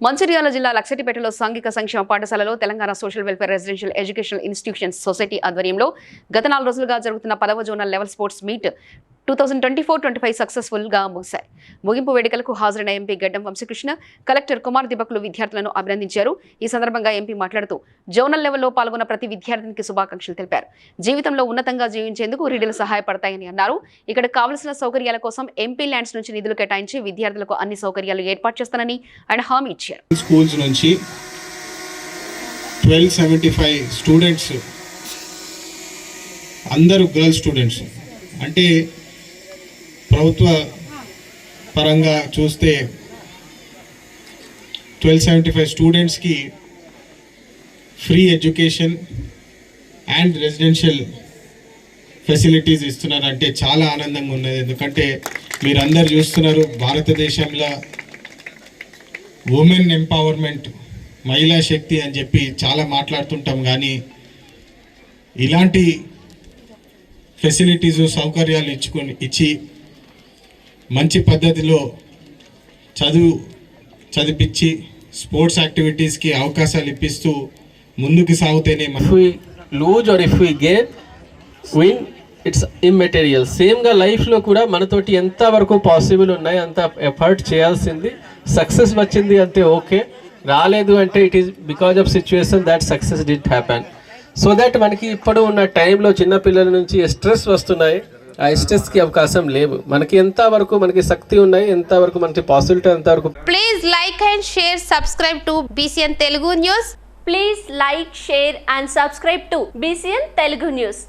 మంచిర్యాల జిల్లా లక్షటిపేటలో సాంఘిక సంక్షేమ పాఠశాలలో Telangana social welfare residential educational institution society ఆధ్వర్యంలో గత నాలుగు రోజులుగా జరుగుతున్న పదవ zonal level sports meet two thousand twenty four twenty five సక్సెస్ఫుల్గా ముగిశాయి. ముగింపు వేడుకలకు హాజరైన ఎంపీ గడ్డం వంశకృష్ణ కలెక్టర్ కుమార్ దిబక్లు విద్యార్థులను అభినందించారు. ఈ సందర్భంగా ఎంపీ మాట్లాడుతూ జోనల్ లెవెల్లో పాల్గొన్న ప్రతి విద్యార్థినికి శుభాకాంక్షలు తెలిపారు. జీవితంలో ఉన్నతంగా జీవించేందుకు రీడలు సహాయపడతాయని అన్నారు. ఇక్కడ కావలసిన సౌకర్యాల కోసం ఎంపీ ల్యాండ్స్ నుంచి నిధులు కేటాయించి విద్యార్థులకు అన్ని సౌకర్యాలు ఏర్పాటు చేస్తానని ఆయన హామీ ఇచ్చారు. స్కూల్స్ నుంచి ట్వెల్వ్ సెవెంటీ ఫైవ్ స్టూడెంట్స్ అందరూ గర్ల్స్ స్టూడెంట్స్. అంటే ప్రభుత్వ పరంగా చూస్తే ట్వెల్వ్ సెవెంటీ ఫైవ్ స్టూడెంట్స్కి free education and residential facilities ఇస్తున్నారంటే చాలా ఆనందంగా ఉన్నది. ఎందుకంటే మీరందరు చూస్తున్నారు భారతదేశంలో ఉమెన్ ఎంపవర్మెంట్ మహిళా శక్తి అని చెప్పి చాలా మాట్లాడుతుంటాం. కానీ ఇలాంటి ఫెసిలిటీస్ సౌకర్యాలు ఇచ్చుకొని ఇచ్చి మంచి పద్ధతిలో చదువు చదివించి స్పోర్ట్స్ యాక్టివిటీస్కి అవకాశాలు ఇప్పిస్తూ ముందుకు సాగుతేనే మన if lose or or we we win it's immaterial సేమ్గా లైఫ్లో కూడా మనతోటి ఎంత వరకు పాసిబుల్ ఉన్నాయి అంత ఎఫర్ట్ చేయాల్సింది. సక్సెస్ వచ్చింది అంతే ఓకే. రాలేదు అంటే it is because of situation that success did happen so that మనకి ఇప్పుడు ఉన్న టైంలో చిన్నపిల్లల నుంచి స్ట్రెస్ వస్తున్నాయి. ఆ అవకాశం లేవు. మనకి ఎంత మనకి శక్తి ఉన్నాయి ఎంత మనకి పాసిబిలిటీ ఎంత వరకు please like and share subscribe to BCN Telugu news please like share and subscribe to BCN Telugu news